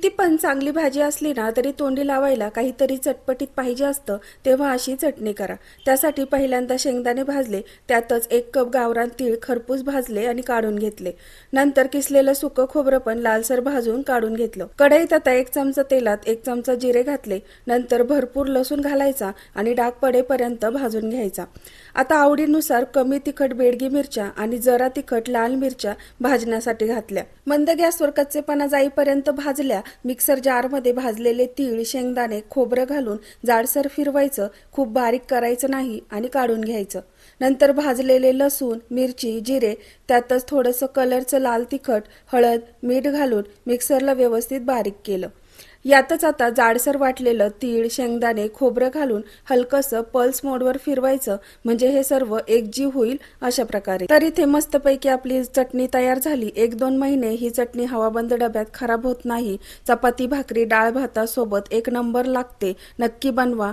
किती पण चांगली भाजी असली ना तरी तोंडी लावायला काहीतरी चटपटीत पाहिजे असतं तेव्हा अशी चटणी करा. त्यासाठी पहिल्यांदा शेंगदाणे भाजले त्यातच एक कप गावरान तीळ खरपूस भाजले आणि काढून घेतले. नंतर किसलेलं सुकं खोबरं पण लालसर भाजून काढून घेतलं. कढईत आता एक चमचा तेलात एक चमचा जिरे घातले नंतर भरपूर लसूण घालायचा आणि डाग पडेपर्यंत भाजून घ्यायचा. आता आवडीनुसार कमी तिखट बेडगी मिरच्या आणि जरा तिखट लाल मिरच्या भाजण्यासाठी घातल्या. मंद गॅसवर कच्चेपणा जाईपर्यंत भाजल्या मिक्सर जारमध्ये भाजलेले तीळ शेंगदाणे खोबरं घालून जाडसर फिरवायचं. खूप बारीक करायचं नाही आणि काढून घ्यायचं. नंतर भाजलेले लसूण मिरची जिरे त्यातच थोडंसं कलरचं लाल तिखट हळद मीठ घालून मिक्सरला व्यवस्थित बारीक केलं. यातच आता जाडसर वाटलेलं तीळ शेंगदाणे खोबरं घालून हलकसं पल्स मोडवर फिरवायचं म्हणजे हे सर्व एकजीव होईल अशा प्रकारे. तर इथे मस्तपैकी आपली चटणी तयार झाली. एक दोन महिने ही चटणी हवाबंद डब्यात खराब होत नाही. चपाती भाकरी डाळ भातासोबत एक नंबर लागते. नक्की बनवा.